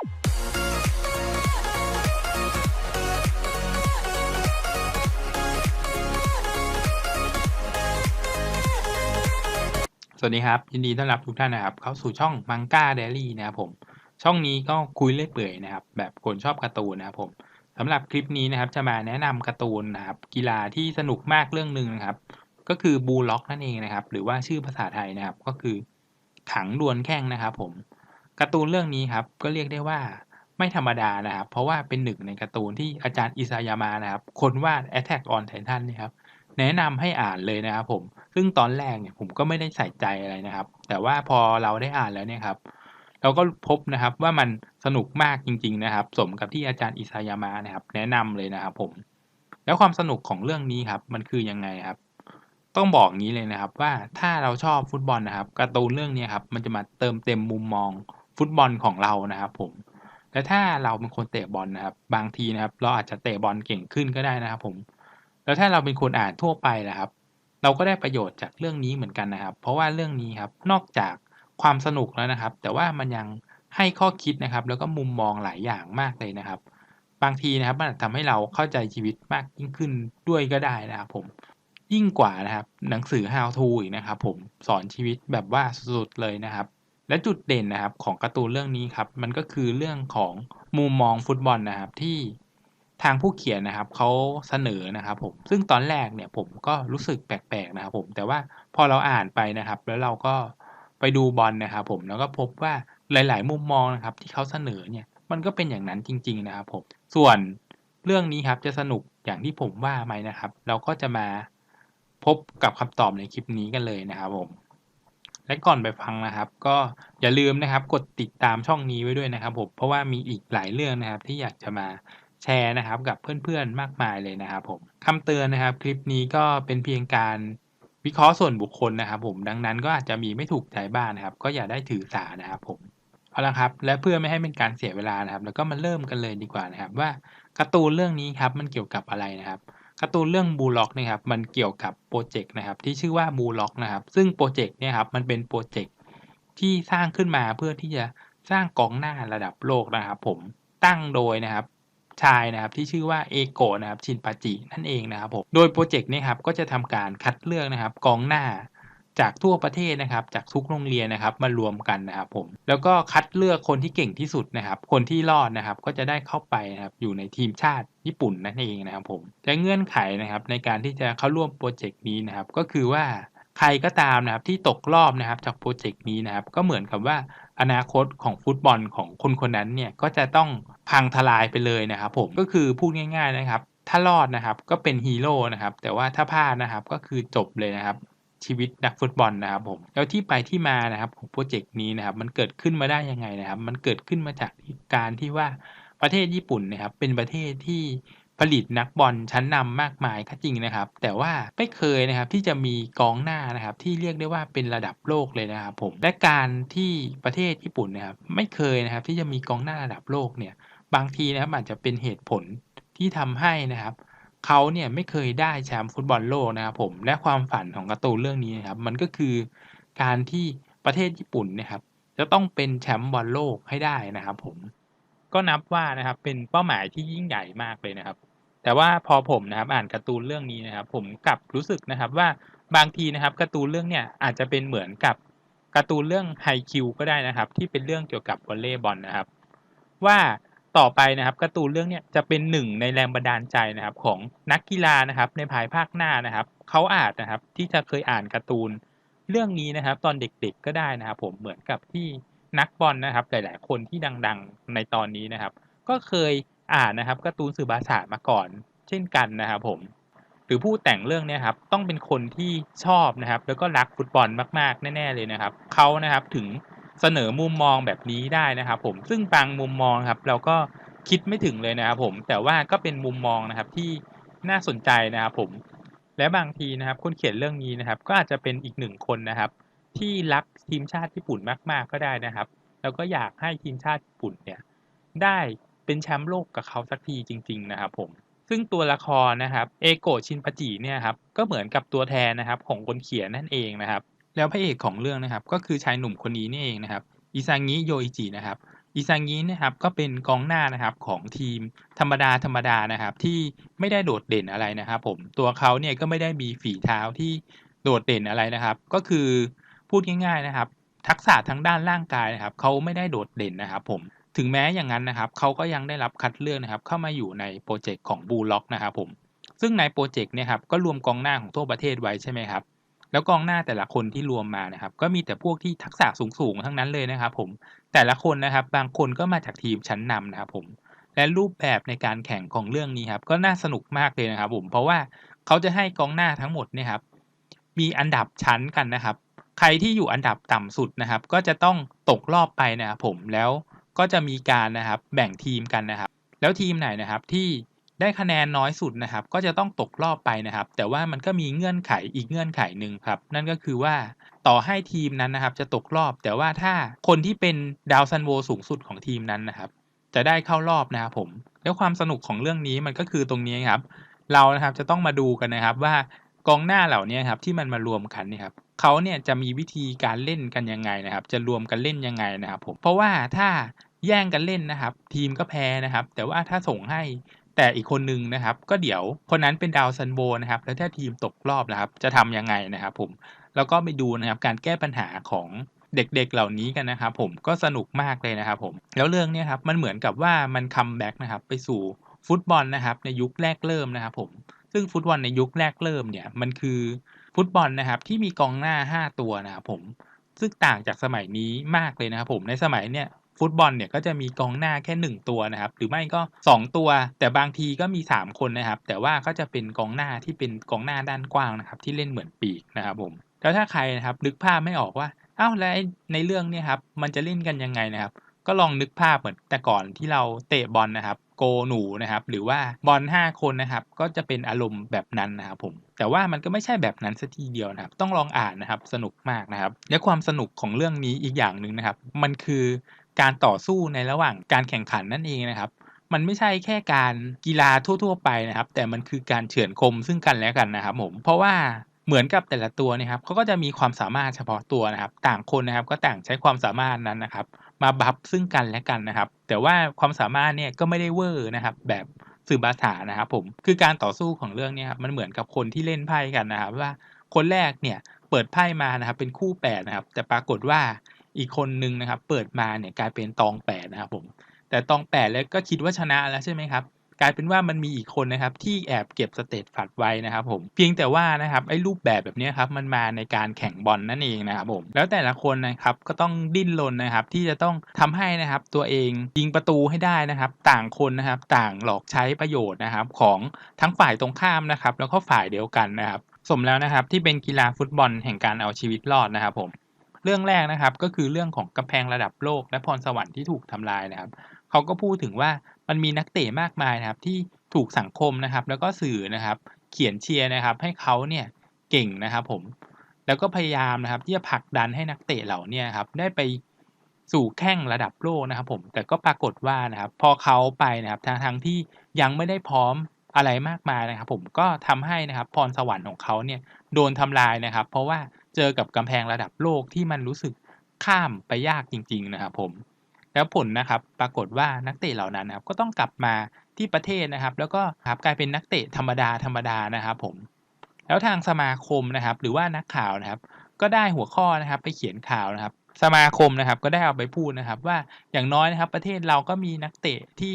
สวัสดีครับ ยินดีต้อนรับทุกท่านนะครับ เข้าสู่ช่อง Manga Diary นะครับผม ช่องนี้ก็คุยเรื่อยเปื่อยนะครับ แบบคนชอบการ์ตูนนะครับผมสำหรับคลิปนี้นะครับจะมาแนะนำการ์ตูนนะครับ กีฬาที่สนุกมากเรื่องหนึ่งนะครับ ก็คือบูล็อกนั่นเองนะครับ หรือว่าชื่อภาษาไทยนะครับ ก็คือ ขังดวลแข่งนะครับผม การ์ตูนเรื่องนี้ครับก็เรียกได้ว่าไม่ธรรมดานะครับ เพราะว่าเป็นหนึ่งในการ์ตูนที่อาจารย์อิซายามะนะครับ คนวาด Attack on Titan เนี่ยครับแนะนำให้อ่านเลยนะครับผม ซึ่งตอนแรกเนี่ยผมก็ไม่ได้ใส่ใจอะไรนะครับ แต่ว่าพอเราได้อ่านแล้วเนี่ยครับเราก็พบนะครับว่ามันสนุกมากจริง ๆนะครับ สมกับที่อาจารย์อิซายามะนะครับ แนะนำเลยนะครับผม แล้วความสนุกของเรื่องนี้ครับ มันคือยังไงครับ ต้องบอกงี้เลยนะครับ ว่าถ้าเราชอบฟุตบอลนะครับการ์ตูนเรื่องนี้ครับมันจะมาเติมเต็มมุมมอง ฟุตบอลของเรานะครับผมและถ้าเราเป็นคนเตะบอลนะครับ บางทีนะครับ เราอาจจะเตะบอลเก่งขึ้นก็ได้นะครับ ผม แล้วถ้าเราเป็นคนอ่านทั่วไปล่ะครับ เราก็ได้ประโยชน์จากเรื่องนี้เหมือนกันนะครับ เพราะว่าเรื่องนี้ครับนอกจากความสนุกแล้วนะครับ แต่ว่ามันยังให้ข้อคิดนะครับ แล้วก็มุมมองหลายอย่างมากเลยนะครับ บางทีนะครับมันอาจทำให้เราเข้าใจชีวิตมากยิ่งขึ้นด้วยก็ได้นะครับผมยิ่งกว่านะครับ หนังสือ How to อีกนะครับ ผมสอนชีวิตแบบว่าสุดๆเลยนะครับ และจุดเด่นนะครับของการ์ตูนเรื่องนี้ครับมันก็คือเรื่องของมุมมองฟุตบอลนะครับที่ทางผู้เขียนนะครับเขาเสนอนะครับผมซึ่งตอนแรกเนี่ยผมก็รู้สึกแปลกๆนะครับผมแต่ว่าพอเราอ่านไปนะครับ แล้วเราก็ไปดูบอลนะครับผมแล้วก็พบว่าหลาย ๆ มุมมองนะครับที่เขาเสนอเนี่ยมันก็เป็นอย่างนั้นจริง ๆ นะครับผมส่วนเรื่องนี้ครับจะสนุกอย่างที่ผมว่าไหมนะครับ เราก็จะมาพบกับคำตอบในคลิปนี้กันเลยนะครับผม และก่อนไปฟังนะครับ ก็อย่าลืมนะครับ กดติดตามช่องนี้ไว้ด้วยนะครับผมเพราะว่ามีอีกหลายเรื่องนะครับ ที่อยากจะมาแชร์นะครับ กับเพื่อนๆมากมายเลยนะครับผมคำเตือนนะครับ คลิปนี้ก็เป็นเพียงการวิเคราะห์ส่วนบุคคลนะครับผมดังนั้นก็อาจจะมีไม่ถูกใจบ้างนะครับ ก็อย่าได้ถือสานะครับผมเอาละครับ และเพื่อไม่ให้เป็นการเสียเวลานะครับ แล้วก็มาเริ่มกันเลยดีกว่านะครับ ว่าการ์ตูนเรื่องนี้ครับมันเกี่ยวกับอะไรนะครับ การ์ตูนเรื่องบูล็อกนะครับมันเกี่ยวกับโปรเจกต์นะครับที่ชื่อว่าบูล็อกนะครับซึ่งโปรเจกต์เนี่ยครับมันเป็นโปรเจกต์ที่สร้างขึ้นมาเพื่อที่จะสร้างกองหน้าระดับโลกนะครับผมตั้งโดยนะครับชายนะครับที่ชื่อว่าเอโกนะครับชินปาจินั่นเองนะครับผมโดยโปรเจกต์นี้ครับก็จะทำการคัดเลือกนะครับกองหน้า จากทั่วประเทศนะครับ จากทุกโรงเรียนนะครับมารวมกันนะครับผมแล้วก็คัดเลือกคนที่เก่งที่สุดนะครับ คนที่รอดนะครับก็จะได้เข้าไปนะครับอยู่ในทีมชาติญี่ปุ่นนั่นเองนะครับผมและเงื่อนไขนะครับในการที่จะเข้าร่วมโปรเจกต์นี้นะครับ ก็คือว่าใครก็ตามนะครับที่ตกรอบนะครับจากโปรเจกต์นี้นะครับ ก็เหมือนกับว่าอนาคตของฟุตบอลของคนคนนั้นเนี่ยก็จะต้องพังทลายไปเลยนะครับผมก็คือพูดง่าย ๆนะครับ ถ้ารอดนะครับก็เป็นฮีโร่นะครับแต่ว่าถ้าพลาดนะครับก็คือจบเลยนะครับ ชีวิตนักฟุตบอลนะครับผมแล้วที่ไปที่มานะครับของโปรเจกต์นี้นะครับมันเกิดขึ้นมาได้ยังไงนะครับ มันเกิดขึ้นมาจากการที่ว่าประเทศญี่ปุ่นนะครับเป็นประเทศที่ผลิตนักบอลชั้นนำมากมายก็จริงนะครับ แต่ว่าไม่เคยนะครับที่จะมีกองหน้านะครับที่เรียกได้ว่าเป็นระดับโลกเลยนะครับผมและการที่ประเทศญี่ปุ่นนะครับไม่เคยนะครับที่จะมีกองหน้าระดับโลกเนี่ยบางทีนะครับอาจจะเป็นเหตุผลที่ทำให้นะครับ เขาเนี่ยไม่เคยได้แชมป์ฟุตบอลโลกนะครับผม และความฝันของการ์ตูนเรื่องนี้นะครับ มันก็คือการที่ประเทศญี่ปุ่นนะครับ จะต้องเป็นแชมป์บอลโลกให้ได้นะครับ ผม ก็นับว่านะครับเป็นเป้าหมายที่ยิ่งใหญ่มากเลยนะครับ แต่ว่าพอผมนะครับอ่านการ์ตูนเรื่องนี้นะครับ ผมกลับรู้สึกนะครับว่าบางทีนะครับการ์ตูนเรื่องเนี่ยอาจจะเป็นเหมือนกับการ์ตูนเรื่องไฮคิวก็ได้นะครับ ที่เป็นเรื่องเกี่ยวกับวอลเลย์บอลนะครับ ว่า ต่อไปนะครับการ์ตูนเรื่องนี้จะเป็นหนึ่งในแรงบันดาลใจนะครับของนักกีฬานะครับในภายภาคหน้านะครับเขาอาจนะครับที่จะเคยอ่านการ์ตูนเรื่องนี้นะครับ ตอนเด็กๆก็ได้นะครับ ผมเหมือนกับที่นักบอลนะครับ หลาย ๆ คนที่ดังๆในตอนนี้นะครับ ก็เคยอ่านนะครับการ์ตูนสื่อบาษามาก่อน เช่นกันนะครับ ผม หรือผู้แต่งเรื่องนี้ครับต้องเป็นคนที่ชอบนะครับ แล้วก็รักฟุตบอลมากๆแน่ ๆเลยนะครับเขานะครับถึง เสนอมุมมองแบบนี้ได้นะครับผมซึ่งบางมุมมองครับ เราก็คิดไม่ถึงเลยนะครับผมแต่ว่าก็เป็นมุมมองนะครับที่น่าสนใจนะครับผมและบางทีนะครับคนเขียนเรื่องนี้นะครับ ก็อาจจะเป็นอีกหนึ่งคนนะครับ ที่รักทีมชาติญี่ปุ่นมาก ๆ ก็ได้นะครับ แล้วก็อยากให้ทีมชาติญี่ปุ่นเนี่ยได้เป็นแชมป์โลกกับเขาสักทีจริง ๆ นะครับผมซึ่งตัวละครนะครับเอโกชินปจิเนี่ยครับก็เหมือนกับตัวแทนนะครับของคนเขียนนั่นเองนะครับ แล้วพระเอกของเรื่องนะครับ ก็คือชายหนุ่มคนนี้นี่เองนะครับอิซางิโยอิจินะครับอิซางินะครับก็เป็นกองหน้านะครับของทีมธรรมดาธรรมดานะครับ ที่ไม่ได้โดดเด่นอะไรนะครับผมตัวเขาเนี่ยก็ไม่ได้มีฝีเท้าที่โดดเด่นอะไรนะครับ ก็คือพูดง่ายๆนะครับ ทักษะทางด้านร่างกายนะครับเขาไม่ได้โดดเด่นนะครับ ผมถึงแม้อย่างนั้นนะครับเขาก็ยังได้รับคัดเลือกนะครับ เข้ามาอยู่ในโปรเจกต์ของบูล็อกนะครับผมซึ่งในโปรเจกต์เนี่ยครับก็รวมกองหน้าของทั่วประเทศไว้ใช่ไหมครับ แล้วกองหน้าแต่ละคนที่รวมมานะครับ ก็มีแต่พวกที่ทักษะสูงๆทั้งนั้นเลยนะครับ ผมแต่ละคนนะครับ บางคนก็มาจากทีมชั้นนำนะครับ ผม และรูปแบบในการแข่งของเรื่องนี้ครับ ก็น่าสนุกมากเลยนะครับ ผมเพราะว่าเขาจะให้กองหน้าทั้งหมดเนี่ยครับ มีอันดับชั้นกันนะครับ ใครที่อยู่อันดับต่ำสุดนะครับ ก็จะต้องตกรอบไปนะครับผมแล้วก็จะมีการนะครับ แบ่งทีมกันนะครับ แล้วทีมไหนนะครับที่ ได้คะแนนน้อยสุดนะครับ ก็จะต้องตกรอบไปนะครับ แต่ว่ามันก็มีเงื่อนไขอีกเงื่อนไขหนึ่งครับ นั่นก็คือว่าต่อให้ทีมนั้นนะครับ จะตกรอบ แต่ว่าถ้าคนที่เป็นดาวซันโวสูงสุดของทีมนั้นนะครับ จะได้เข้ารอบนะครับผม แล้วความสนุกของเรื่องนี้มันก็คือตรงนี้ครับ เรานะครับจะต้องมาดูกันนะครับว่ากองหน้าเหล่านี้ครับที่มันมารวมกันนี่ครับเขาเนี่ยจะมีวิธีการเล่นกันยังไงนะครับ จะรวมกันเล่นยังไงนะครับผมเพราะว่าถ้าแย่งกันเล่นนะครับ ทีมก็แพ้นะครับ แต่ว่าถ้าส่งให้ แต่อีกคนนึงนะครับ ก็เดี๋ยวคนนั้นเป็นดาวซันโบนะครับ แล้วถ้าทีมตกรอบนะครับ จะทำยังไงนะครับ ผม แล้วก็ไปดูนะครับการแก้ปัญหาของเด็กๆเหล่านี้กันนะครับ ผมก็สนุกมากเลยนะครับผมแล้วเรื่องนี้ครับมันเหมือนกับว่ามันคัมแบ็กนะครับไปสู่ฟุตบอลนะครับ ในยุคแรกเริ่มนะครับ ผม ซึ่งฟุตบอลในยุคแรกเริ่มเนี่ยมันคือฟุตบอลนะครับ ที่มีกองหน้า 5 ตัวนะครับผมซึ่งต่างจากสมัยนี้มากเลยนะครับผมในสมัยเนี่ย ฟุตบอลเนี่ยก็จะมีกองหน้าแค่ 1 ตัวนะครับ หรือไม่ก็ 2 ตัว แต่บางทีก็มี 3 คนนะครับ แต่ว่าก็จะเป็นกองหน้าที่เป็นกองหน้าด้านกว้างนะครับ ที่เล่นเหมือนปีกนะครับผมแล้วถ้าใครนะครับนึกภาพไม่ออกว่าอ้าวแล้วในเรื่องเนี่ยครับมันจะเล่นกันยังไงนะครับ ก็ลองนึกภาพเหมือนแต่ก่อนที่เราเตะบอลนะครับ โกหนูนะครับ หรือว่าบอล5 คนนะครับ ก็จะเป็นอารมณ์แบบนั้นนะครับผมแต่ว่ามันก็ไม่ใช่แบบนั้นสัทีเดียวนะครับ ต้องลองอ่านนะครับ สนุกมากนะครับ และความสนุกของเรื่องนี้อีกอย่างหนึ่งนะครับ มันคือ การต่อสู้ในระหว่างการแข่งขันนั่นเองนะครับ มันไม่ใช่แค่การกีฬาทั่ว ๆ ไปนะครับ แต่มันคือการเฉือนคมซึ่งกันและกันนะครับ ผมเพราะว่าเหมือนกับแต่ละตัวนะครับเขาก็จะมีความสามารถเฉพาะตัวนะครับ ต่างคนนะครับก็ต่างใช้ความสามารถนั้นนะครับ มาบัฟซึ่งกันและกันนะครับ แต่ว่าความสามารถเนี่ยก็ไม่ได้เวอร์นะครับ แบบสื่อบาษานะครับผมคือการต่อสู้ของเรื่องนี้ครับมันเหมือนกับคนที่เล่นไพ่กันนะครับ ว่าคนแรกเนี่ยเปิดไพ่มานะครับ เป็นคู่แปดนะครับ แต่ปรากฏว่า อีกคนนึงนะครับ เปิดมาเนี่ยกลายเป็นตองแปดนะครับผมแต่ตองแปดแล้วก็คิดว่าชนะแล้วใช่ไหมครับกลายเป็นว่ามันมีอีกคนนะครับที่แอบเก็บสเตตฝัดไว้นะครับผมเพียงแต่ว่านะครับไอ้รูปแบบแบบนี้ครับมันมาในการแข่งบอลนนั่นเองนะครับผมแล้วแต่ละคนนะครับก็ต้องดิ้นรนนะครับที่จะต้องทำให้นะครับตัวเองยิงประตูให้ได้นะครับ ต่างคนนะครับต่างหลอกใช้ประโยชน์นะครับของทั้งฝ่ายตรงข้ามนะครับแล้วก็ฝ่ายเดียวกันนะครับสมแล้วนะครับที่เป็นกีฬาฟุตบอลแห่งการเอาชีวิตรอดนะครับผม เรื่องแรกนะครับก็คือเรื่องของกำแพงระดับโลก และพรสวรรค์ที่ถูกทำลายนะครับเขาก็พูดถึงว่ามันมีนักเตะมากมายนะครับที่ถูกสังคมนะครับ แล้วก็สื่อนะครับเขียนเชียร์นะครับ ให้เขาเนี่ยเก่งนะครับผมแล้วก็พยายามนะครับที่จะผลักดันให้นักเตะเหล่านี้ครับได้ไปสู่แข่งระดับโลกนะครับผมแต่ก็ปรากฏว่านะครับพอเขาไปนะครับทางทางที่ยังไม่ได้พร้อมอะไรมากมายนะครับ ผมก็ทำให้นะครับพรสวรรค์ของเขาเนี่ยโดนทำลายนะครับ เพราะว่า เจอกับกำแพงระดับโลกที่มันรู้สึกข้ามไปยากจริง ๆ นะครับผม แล้วผลนะครับปรากฏว่านักเตะเหล่านั้นนะครับก็ต้องกลับมาที่ประเทศนะครับ แล้วก็ครับกลายเป็นนักเตะธรรมดาธรรมดานะครับผม แล้วทางสมาคมนะครับ หรือว่านักข่าวนะครับ ก็ได้หัวข้อนะครับไปเขียนข่าวนะครับ สมาคมนะครับก็ได้เอาไปพูดนะครับ ว่าอย่างน้อยนะครับประเทศเราก็มีนักเตะที่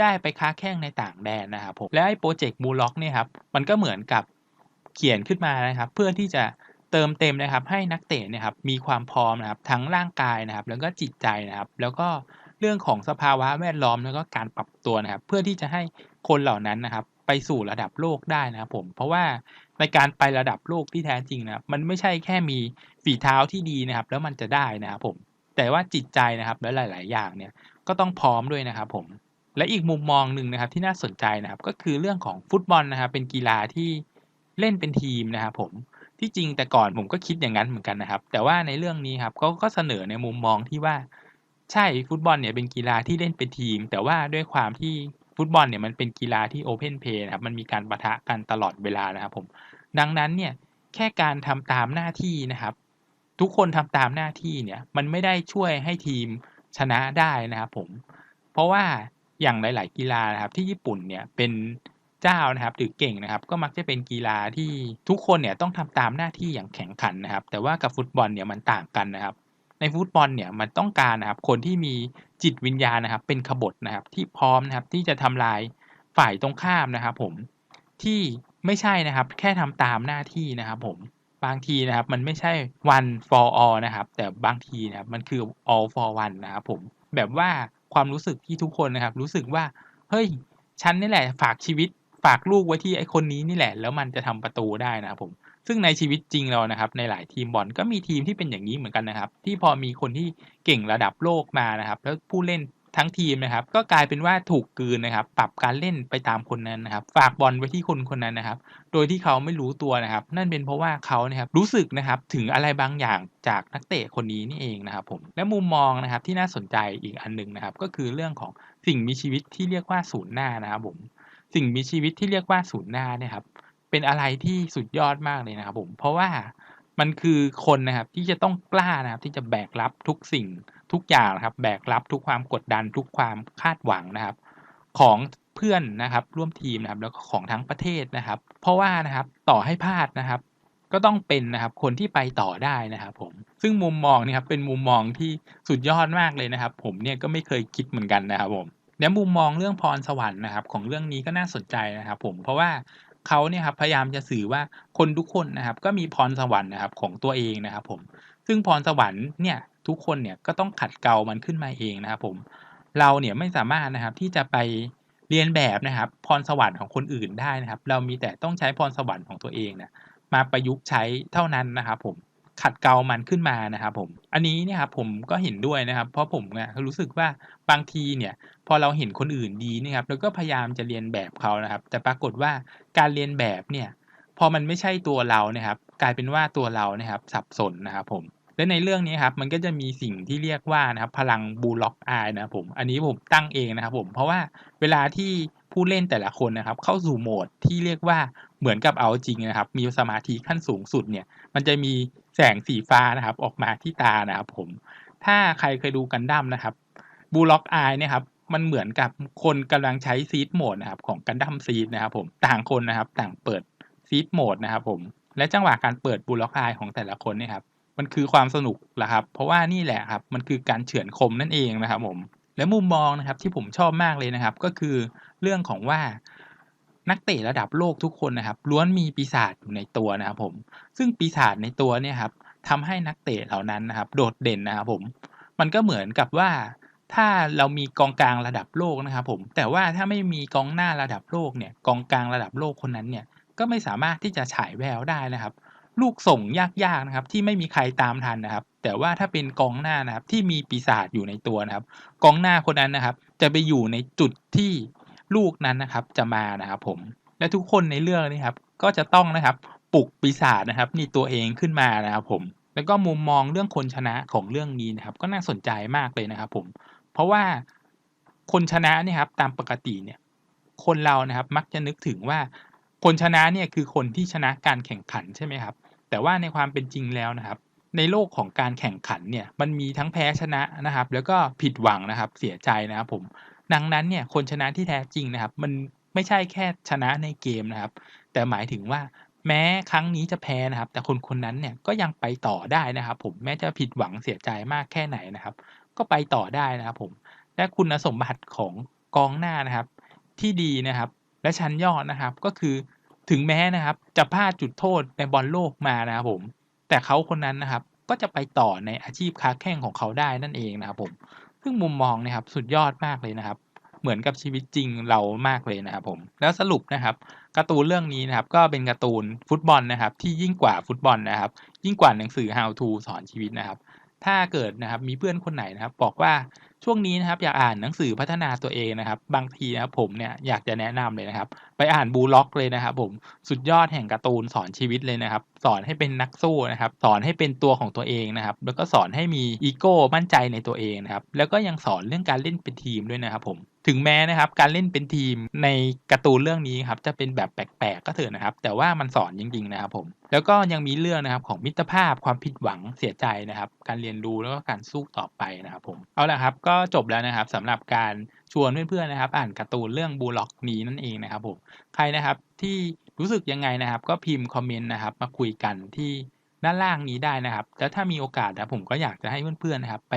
ได้ไปค้าแข่งในต่างแดนนะครับผมและไอ้โปรเจกต์มูล็อกเนี่ยครับมันก็เหมือนกับเขียนขึ้นมานะครับ เพื่อที่จะ เติมเต็มนะครับให้นักเตะเนี่ยครับมีความพร้อมนะครับทั้งร่างกายนะครับ แล้วก็จิตใจนะครับ แล้วก็เรื่องของสภาวะแวดล้อมแล้วก็การปรับตัวนะครับ เพื่อที่จะให้คนเหล่านั้นนะครับ ไปสู่ระดับโลกได้นะครับผมเพราะว่าในการไประดับโลกที่แท้จริงนะครับ มันไม่ใช่แค่มีฝีเท้าที่ดีนะครับ แล้วมันจะได้นะครับผมแต่ว่าจิตใจนะครับและหลาย ๆ อย่างเนี่ยก็ต้องพร้อมด้วยนะครับผมและอีกมุมมองหนึ่งนะครับที่น่าสนใจนะครับ ก็คือเรื่องของฟุตบอลนะครับ เป็นกีฬาที่เล่นเป็นทีมนะครับผม ที่จริงแต่ก่อนผมก็คิดอย่างนั้นเหมือนกันนะครับ แต่ว่าในเรื่องนี้ครับเขาก็เสนอในมุมมองที่ว่าใช่ฟุตบอลเนี่ยเป็นกีฬาที่เล่นเป็นทีม แต่ว่าด้วยความที่ฟุตบอลเนี่ยมันเป็นกีฬาที่โอเพนเพย์นะครับมันมีการประทะกันตลอดเวลานะครับผมดังนั้นเนี่ยแค่การทำตามหน้าที่นะครับ ทุกคนทำตามหน้าที่เนี่ยมันไม่ได้ช่วยให้ทีมชนะได้นะครับผมเพราะว่าอย่างหลาย ๆ กีฬานะครับที่ญี่ปุ่นเนี่ยเป็น เจ้านะครับหรือเก่งนะครับ ก็มักจะเป็นกีฬาที่ทุกคนเนี่ยต้องทำตามหน้าที่อย่างแข็งขันนะครับ แต่ว่ากับฟุตบอลเนี่ยมันต่างกันนะครับ ในฟุตบอลเนี่ยมันต้องการนะครับ คนที่มีจิตวิญญาณนะครับ เป็นขบฏนะครับ ที่พร้อมนะครับที่จะทำลายฝ่ายตรงข้ามนะครับ ผมที่ไม่ใช่นะครับ แค่ทำตามหน้าที่นะครับ ผมบางทีนะครับ มันไม่ใช่ one for all นะครับ แต่บางทีนะครับมันคือ all for one นะครับ ผมแบบว่าความรู้สึกที่ทุกคนนะครับ รู้สึกว่าเฮ้ยฉันนี่แหละฝากชีวิต ฝากลูกไว้ที่ไอ้คนนี้นี่แหละ แล้วมันจะทำประตูได้นะครับผมซึ่งในชีวิตจริงเรานะครับ ในหลายทีมบอลก็มีทีมที่เป็นอย่างนี้เหมือนกันนะครับ ที่พอมีคนที่เก่งระดับโลกมานะครับ แล้วผู้เล่นทั้งทีมนะครับ ก็กลายเป็นว่าถูกกืนนะครับ ปรับการเล่นไปตามคนนั้นนะครับ ฝากบอลไว้ที่คนคนนั้นนะครับ โดยที่เขาไม่รู้ตัวนะครับ นั่นเป็นเพราะว่าเขานะครับรู้สึกนะครับถึงอะไรบางอย่างจากนักเตะคนนี้นี่เองนะครับผมและมุมมองนะครับที่น่าสนใจอีกอันหนึ่งนะครับ ก็คือเรื่องของสิ่งมีชีวิตที่เรียกว่าศูนย์หน้านะครับผม สิ่งมีชีวิตที่เรียกว่าศูนย์หน้าเนี่ยครับเป็นอะไรที่สุดยอดมากเลยนะครับผมเพราะว่ามันคือคนนะครับที่จะต้องกล้านะครับที่จะแบกรับทุกสิ่งทุกอย่างนะครับแบกรับทุกความกดดันทุกความคาดหวังนะครับ ของเพื่อนนะครับร่วมทีมนะครับแล้วก็ของทั้งประเทศนะครับ เพราะว่านะครับต่อให้พลาดนะครับ ก็ต้องเป็นนะครับคนที่ไปต่อได้นะครับผมซึ่งมุมมองนี่ครับเป็นมุมมองที่สุดยอดมากเลยนะครับ ผมเนี่ยก็ไม่เคยคิดเหมือนกันนะครับผม และมุมมองเรื่องพรสวรรค์นะครับ ของเรื่องนี้ก็น่าสนใจนะครับ ผมเพราะว่าเขาเนี่ยครับพยายามจะสื่อว่าคนทุกคนนะครับ ก็มีพรสวรรค์นะครับของตัวเองนะครับ ผม ซึ่งพรสวรรค์เนี่ยทุกคนเนี่ยก็ต้องขัดเกลามันขึ้นมาเองนะครับ ผม เราเนี่ยไม่สามารถนะครับที่จะไปเรียนแบบนะครับ พรสวรรค์ของคนอื่นได้นะครับ เรามีแต่ต้องใช้พรสวรรค์ของตัวเองเนี่ยมาประยุกต์ใช้เท่านั้นนะครับ ผม ขัดเกลามันขึ้นมานะครับผม อันนี้เนี่ยครับผมก็เห็นด้วยนะครับ เพราะผมเนี่ยรู้สึกว่าบางทีเนี่ย พอเราเห็นคนอื่นดีนะครับแล้วก็พยายามจะเรียนแบบเขานะครับ แต่ปรากฏว่าการเรียนแบบเนี่ย พอมันไม่ใช่ตัวเราเนี่ยครับ กลายเป็นว่าตัวเราเนี่ยครับ สับสนนะครับผมและในเรื่องนี้ครับมันก็จะมีสิ่งที่เรียกว่านะครับพลังบูล็อกอายนะครับผมอันนี้ผมตั้งเองนะครับผมเพราะว่าเวลาที่ผู้เล่นแต่ละคนนะครับ เข้าสู่โหมดที่เรียกว่าเหมือนกับเอาจริงนะครับ มีสมาธิขั้นสูงสุดเนี่ย มันจะมี แสงสีฟ้านะครับ ออกมาที่ตานะครับผม ถ้าใครเคยดูกันดั้มนะครับบูล็อกอายเนี่ยครับมันเหมือนกับคนกำลังใช้ซีดโหมดนะครับของกันดั้มซีดนะครับผมต่างคนนะครับ ต่างเปิดซีดโหมดนะครับผมและจังหวะการเปิดบูล็อกอายของแต่ละคนเนี่ยครับมันคือความสนุกแหละครับ เพราะว่านี่แหละครับมันคือการเฉือนคมนั่นเองนะครับผมและมุมมองนะครับที่ผมชอบมากเลยนะครับ ก็คือเรื่องของว่า นักเตะระดับโลกทุกคนนะครับล้วนมีปีศาจอยู่ในตัวนะครับผม ซึ่งปีศาจในตัวเนี่ยครับทำให้นักเตะเหล่านั้นนะครับ โดดเด่นนะครับผม มันก็เหมือนกับว่า ถ้าเรามีกองกลางระดับโลกนะครับผม แต่ว่าถ้าไม่มีกองหน้าระดับโลกเนี่ย กองกลางระดับโลกคนนั้นเนี่ย ก็ไม่สามารถที่จะฉายแววได้นะครับ ลูกส่งยากๆนะครับ ที่ไม่มีใครตามทันนะครับ แต่ว่าถ้าเป็นกองหน้านะครับ ที่มีปีศาจอยู่ในตัวนะครับ กองหน้าคนนั้นนะครับ จะไปอยู่ในจุดที่ ลูกนั้นนะครับจะมานะครับผมและทุกคนในเรื่องนี้ครับก็จะต้องนะครับปลุกปีศาจนะครับนี่ตัวเองขึ้นมานะครับผมแล้วก็มุมมองเรื่องคนชนะของเรื่องนี้นะครับ ก็น่าสนใจมากเลยนะครับ ผม เพราะว่าคนชนะเนี่ยครับตามปกติเนี่ย คนเรานะครับมักจะนึกถึงว่า คนชนะเนี่ยคือคนที่ชนะการแข่งขันใช่ไหมครับ แต่ว่าในความเป็นจริงแล้วนะครับ ในโลกของการแข่งขันเนี่ยมันมีทั้งแพ้ชนะนะครับ แล้วก็ผิดหวังนะครับเสียใจนะครับผม ดังนั้นเนี่ยคนชนะที่แท้จริงนะครับ มันไม่ใช่แค่ชนะในเกมนะครับ แต่หมายถึงว่าแม้ครั้งนี้จะแพ้นะครับ แต่คนคนนั้นเนี่ยก็ยังไปต่อได้นะครับ ผมแม้จะผิดหวังเสียใจมากแค่ไหนนะครับ ก็ไปต่อได้นะครับผมและคุณสมบัติของกองหน้านะครับ ที่ดีนะครับ และชั้นยอดนะครับก็คือถึงแม้นะครับ จะพลาดจุดโทษในบอลโลกมานะครับผม แต่เขาคนนั้นนะครับก็จะไปต่อในอาชีพค้าแข่งของเขาได้นั่นเองนะครับผม ซึ่งมุมมองนะครับสุดยอดมากเลยนะครับ เหมือนกับชีวิตจริงเรามากเลยนะครับผมแล้วสรุปนะครับการ์ตูนเรื่องนี้นะครับก็เป็นการ์ตูนฟุตบอลนะครับที่ยิ่งกว่าฟุตบอลนะครับ ยิ่งกว่าหนังสือ How to สอนชีวิตนะครับ ถ้าเกิดนะครับมีเพื่อนคนไหนนะครับ บอกว่าช่วงนี้นะครับอยากอ่านหนังสือพัฒนาตัวเองนะครับ บางทีนะครับผมเนี่ยอยากจะแนะนำเลยนะครับ ไปอ่านบูล็อกเลยนะครับ ผมสุดยอดแห่งการ์ตูนสอนชีวิตเลยนะครับ สอนให้เป็นนักสู้นะครับ สอนให้เป็นตัวของตัวเองนะครับ แล้วก็สอนให้มีอีโก้มั่นใจในตัวเองนะครับ แล้วก็ยังสอนเรื่องการเล่นเป็นทีมด้วยนะครับผม ถึงแม้นะครับการเล่นเป็นทีมในการ์ตูนเรื่องนี้ครับจะเป็นแบบแปลกๆก็เถอะนะครับ แต่ว่ามันสอนจริงๆนะครับผมแล้วก็ยังมีเรื่องนะครับของมิตรภาพความผิดหวังเสียใจนะครับ การเรียนรู้แล้วก็การสู้ต่อไปนะครับผมเอาละครับก็จบแล้วนะครับสำหรับการชวนเพื่อนๆนะครับ อ่านการ์ตูนเรื่องบูล็อกนี้นั่นเองนะครับผมใครนะครับที่รู้สึกยังไงนะครับ ก็พิมพ์คอมเมนต์นะครับมาคุยกันที่ ด้านล่างนี้ได้นะครับ แล้วถ้ามีโอกาสนะผมก็อยากจะให้เพื่อนๆนะครับ ไป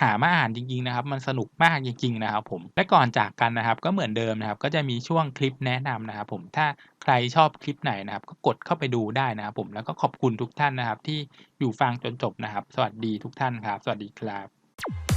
หามาอ่านจริงๆนะครับ มันสนุกมากจริง ๆ นะครับ ผม และก่อนจากกันนะครับ ก็เหมือนเดิมนะครับ ก็จะมีช่วงคลิปแนะนำนะครับ ผม ถ้าใครชอบคลิปไหนนะครับ ก็กดเข้าไปดูได้นะครับ ผม แล้วก็ขอบคุณทุกท่านนะครับ ที่อยู่ฟังจนจบนะครับ สวัสดีทุกท่านครับ สวัสดีครับ